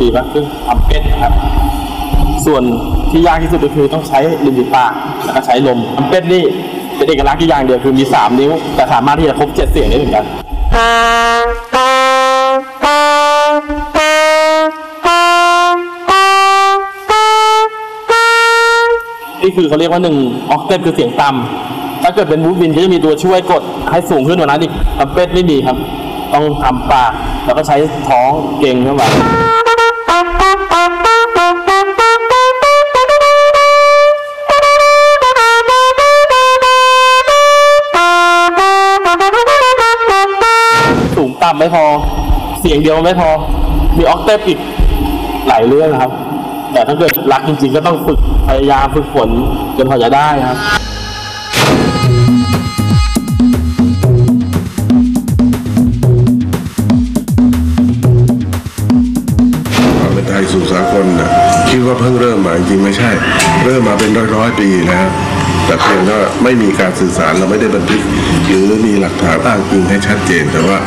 ชื่อเครื่องตีว่าเครื่องทำเป็ดนะครับ ส่วนที่ยากที่สุดก็คือต้องใช้ริมฝีปากแล้วก็ใช้ลมทำเป็ดนี่เป็นเอกลักษณ์ที่อย่างเดียวคือมีสามนิ้ว แต่สามารถที่จะครบเจ็ดเสียงได้เหมือนกันนี่คือเขาเรียกว่าหนึ่งออกเทปคือเสียงต่ำถ้าเกิดเป็นวูดวินก็จะมีตัวช่วยกดให้สูงขึ้นกว่านั้นอีกทำเป็ดไม่มีครับ ต้องทำปากแล้วก็ใช้ท้องเก่งเข้ามา สูงต่ำไม่พอ เสียงเดียวไม่พอ มีออกเทปอีกหลายเรื่องนะครับ แต่ถ้าเกิดรักจริงๆ ก็ต้องฝึกพยายามฝึกฝนจนพอจะได้ครับ ดว่าเพิ่งเริ่มาจริงไม่ใช่ เริ่มมาเป็นร้อยๆปีแล้วแต่เพียงว่าไม่มีการสื่อสารเราไม่ได้บันทึก หรือมีหลักฐานอ้างอิงให้ชัดเจน แต่ว่า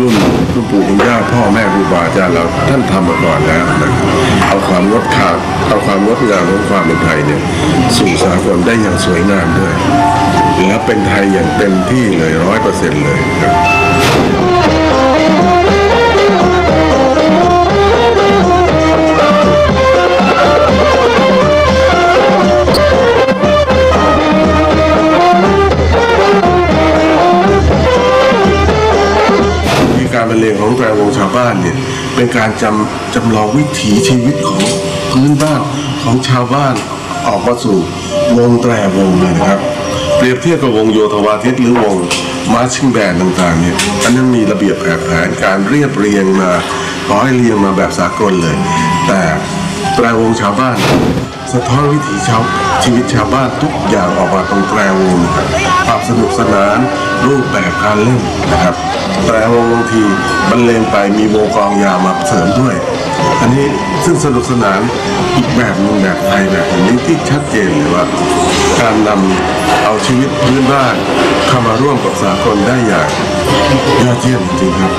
รุ่นรุ่นปู่คุณย่าพ่อแม่ครูบาอาจารย์เราท่านทำมาก่อนแล้วนะเอาความงดขามเอาความงดงามของความเป็นไทยเนี่ยสู่สากลได้อย่างสวยงามด้วยและเป็นไทยอย่างเต็มที่เลยร้อยเปอร์เซ็นต์เลยครับ การจำจำลองวิถีชีวิตของพื้นบ้านของชาวบ้านออกมาสู่วงแตรวงเลยนะครับ เปรียบเทียบกับวงโยธวาทิตหรือวงมาร์ชิ่งแบนต่างๆเนี่ยอันนั้นมีระเบียบแผนแผนการเรียบเรียงมาขอยเรียงมาแบบสากลเลย แต่แตรวงชาวบ้าน สะท้อนวิถีชาวชีวิตชาวบ้านทุกอย่างออกมาตรงแตรวงนะครับความสนุกสนานรูปแบบการเล่นนะครับ แตรวงบางทีบรรเลงไปมีวงกองยามาเสริมด้วย อันนี้ซึ่งสนุกสนานอีกแบบหนึงแบบไทยแบบนี้ที่ชัดเจนเลยว่า การนำเอาชีวิตพื้นบ้านเข้ามาร่วมกับสากลได้อย่างยอดเยี่ยมจริงครับ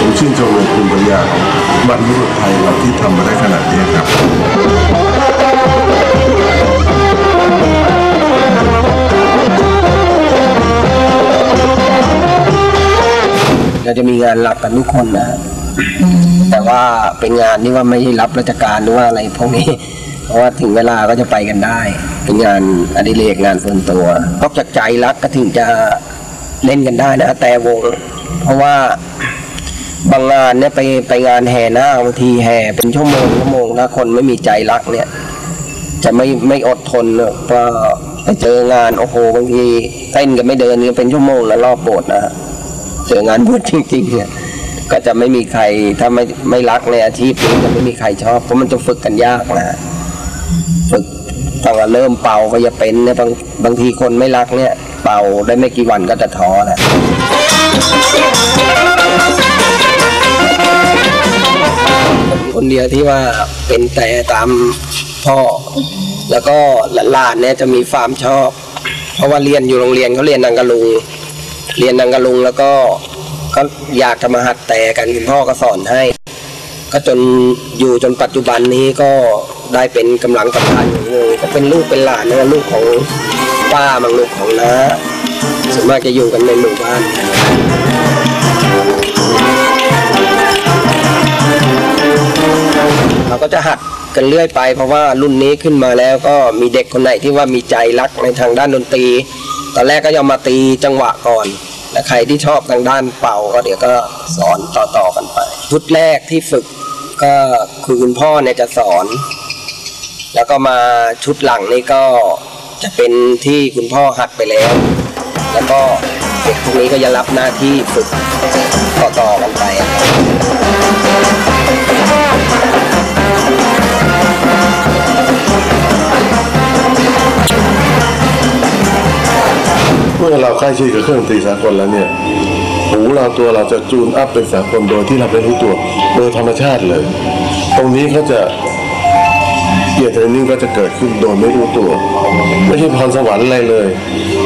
ผมชื่นชมในภูมิปัญญาของบรรพบุไทยเราที่ทำมาได้ขนาดนี้ครับ เราจะมีงานรับกันทุกคนนะฮะแต่ว่าเป็นงานที่ว่าไม่ใช่รับราชการหรือว่าอะไรพวกนี้ เพราะว่าถึงเวลาก็จะไปกันได้ เป็นงานอดิเรกงานส่วนตัวนอกจากใจรักก็ถึงจะเล่นกันได้นะแต่วง เพราะว่าบางงานเนี่ยไปไปงานแห่หน้าคบางทีแห่เป็นชั่วโมงชั่วโมงถ้าคนไม่มีใจรักเนี่ย จะไม่ไม่อดทนเลยเพราะไปเจองานโอ้โหบางทีเต้นกันไม่เดินกันเป็นชั่วโมงแล้วรอบโบสถ์นะฮะเจอ งานบุญจริงๆเนี่ยก็จะไม่มีใครถ้าไม่ไม่รักในอาชีพนี้จะไม่มีใครชอบ เพราะมันจะฝึกกันยากนะฝึกตั้งแต่เริ่มเป่าก็จะเป็นเนี่ยบางบางทีคนไม่รักเนี่ย เป่าได้ไม่กี่วันก็จะท้อแหละคนเดียวที่ว่าเป็นแต่ตามพ่อ แล้วก็หลานเนี่ยจะมีความชอบ เพราะว่าเรียนอยู่โรงเรียนเขาเรียนนางกะลุง เรียนนางกะลุงแล้วก็ก็อยากจะมาหัดแต่กันคุณพ่อก็สอนให้ ก็จนอยู่จนปัจจุบันนี้ก็ได้เป็นกำลังสำคัญอย่างหนึ่งก็เป็นลูกเป็นหลานนะลูกของป้าบางลูกของน้าส่วนมากจะอยู่กันในหมู่บ้านเราก็จะหัดกันเรื่อยไปเพราะว่ารุ่นนี้ขึ้นมาแล้วก็มีเด็กคนไหนที่ว่ามีใจรักในทางด้านดนตรี ตอนแรกก็จะมาตีจังหวะก่อนและใครที่ชอบทางด้านเป่าก็เดี๋ยวก็สอนต่อๆกันไปชุดแรกที่ฝึกก็คือคุณพ่อเนี่ยจะสอน แล้วก็มาชุดหลังนี่ก็จะเป็นที่คุณพ่อหัดไปแล้ว แล้วก็เด็กพวกนี้ก็จะรับหน้าที่ฝึกต่อๆกันไป มื่อเราใกล้ชิดกับเครื่องดนตรีสากลแล้วเนี่ยหูเราตัวเราจะจูนอัพเป็นสากลโดยที่เราไม่รู้ตัวโดยธรรมชาติเลย ตรงนี้เขาจะเกียรติเทรนนิ่งก็จะเกิดขึ้นโดยไม่รู้ตัว ไม่ใช่พรสวรรค์อะไรเลย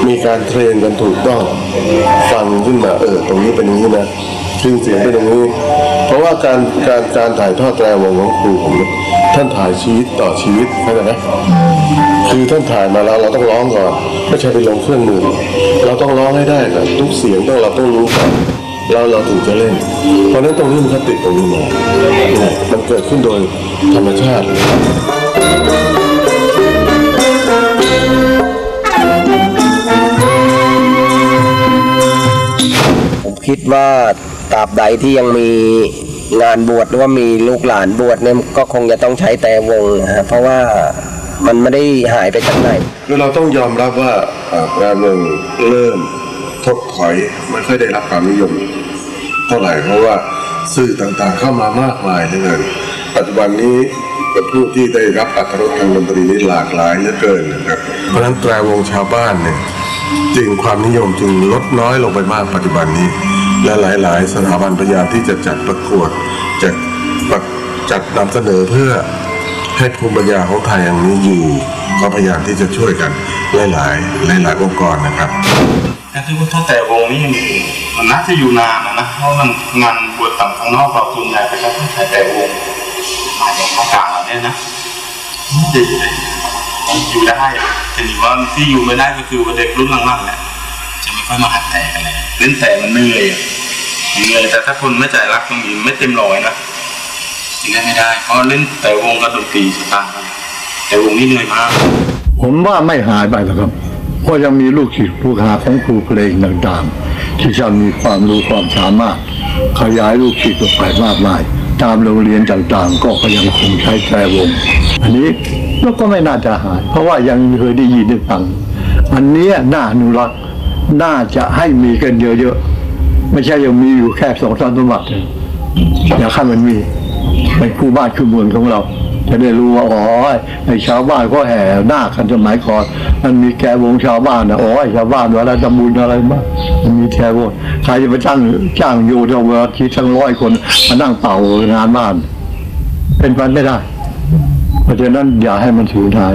มีการเทรนกันถูกต้องฟังขึ้นมาเออตรงนี้เป็นอย่างนี้นะคลื่นเสียงเป็นอย่างนี้ เพราะว่าการการการถ่ายทอดแตรวงของครูผมเนี่ย ท่านถ่ายชีวิตต่อชีวิตเข้าใจไหมคือท่านถ่ายมาแล้วเราต้องร้องก่อนไม่ใช่ไปลงเครื่องมือ เราต้องร้องให้ได้ก่อนทุกเสียงต้องเราต้องรู้ก่อนแล้วเราถึงจะเล่น เพราะนั้นตรงนี้มันก็ติดตรงนี้มาเนี่ยมันเกิดขึ้นโดยธรรมชาติผมคิดว่าตราบใดที่ยังมี งานบวชหรือว่ามีลูกหลานบวชเนี่ยก็คงจะต้องใช้แต่วงนะฮะเพราะว่ามันไม่ได้หายไปจากไหนคือเราต้องยอมรับว่าอ่างานเมืองเริ่มถดถอยไม่ค่อยได้รับความนิยมเท่าไหร่เพราะว่าสื่อต่างๆเข้ามามากมายเหลือเกินปัจจุบันนี้เป็นผู้ที่ได้รับอัตรสทางดนตรีนี้หลากหลายเหลือเกินนะครับเพราะฉะนั้นแตรวงชาวบ้านเนี่ย จึงความนิยมจึงลดน้อยลงไปมากปัจจุบันนี้ และหลาย ๆ สถาบันพยายามที่จะจัดประกวดจัดประจัดนำเสนอเพื่อให้ภูมิปัญญาของไทยอย่างนี้อยู่ก็พยายามที่จะช่วยกันหลาย ๆ หลาย ๆ องค์กรนะครับแต่ที่ว่าแต่วงนี้มันน่าจะอยู่นานนะเพราะมันงานบวชต่างข้างนอกเราส่วนใหญ่ไปก็ต้องใช้แต่วงมาจากภาคกลางเราเนี่ยนะน่าจะอยู่ได้ อยู่ได้แต่นี่ว่าที่อยู่ไม่ได้ก็คือว่าเด็กรุ่นหลังๆเนี่ยจะไม่ค่อยมาหัดแต่กันเลยเล่นแต่มันเหนื่อยเหนื่อยแต่ถ้าคนไม่ใจรักตรงนี้ไม่เต็มร้อยนะจริงได้ไม่ได้เพราะเล่นแต่วงกับดนตรีสตางค์แต่วงนี่เหนื่อยมากผมว่าไม่หายไปหรอกครับเพราะยังมีลูกศิษย์ลูกหาของครูเพลงต่างๆ ที่จะมีความรู้ความสามารถ ขยายลูกศิษย์ออกไปมากมาย ตามโรงเรียนต่างๆ ก็ยังคงใช้แตรวง อันนี้ แล้วก็ไม่น่าจะหาย เพราะว่ายังเคยได้ยินได้ฟัง อันนี้น่าอนุรักษ์น่าจะให้มีกันเยอะๆ ไม่ใช่ยังมีอยู่แค่สองสามจังหวัดนะอย่ากให้มันมีเป็นคู่บ้านคู่เมืองของเรา จะได้รู้ว่าอ๋อไอ้ชาวบ้านก็แห่หน้ากันสมัยก่อนมันมีแกวงชาวบ้านนะอ๋อไอ้ชาวบ้านว่าอะไรตำบุญอะไรบ้างมันมีแกวงใครจะไปจ้างจ้างโยธวาทิทั้งร้อยคนมานั่งเป่างานบ้าน เป็นไปไม่ได้ เพราะฉะนั้นอย่าให้มันสูญหาย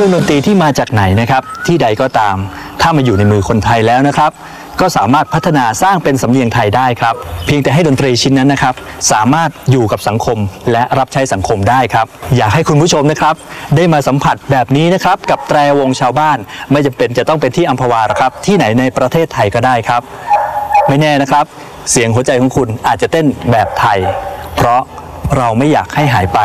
รื่องดนตรีที่มาจากไหนนะครับ ที่ใดก็ตาม ถ้ามาอยู่ในมือคนไทยแล้วนะครับ ก็สามารถพัฒนาสร้างเป็นสำเนียงไทยได้ครับ เพียงแต่ให้ดนตรีชิ้นนั้นนะครับ สามารถอยู่กับสังคมและรับใช้สังคมได้ครับ อยากให้คุณผู้ชมนะครับ ได้มาสัมผัสแบบนี้นะครับ กับแตรวงชาวบ้าน ไม่จำเป็นจะต้องเป็นที่อัมพวาหรอกครับ ที่ไหนในประเทศไทยก็ได้ครับ ไม่แน่นะครับ เสียงหัวใจของคุณอาจจะเต้นแบบไทย เพราะเราไม่อยากให้หายไป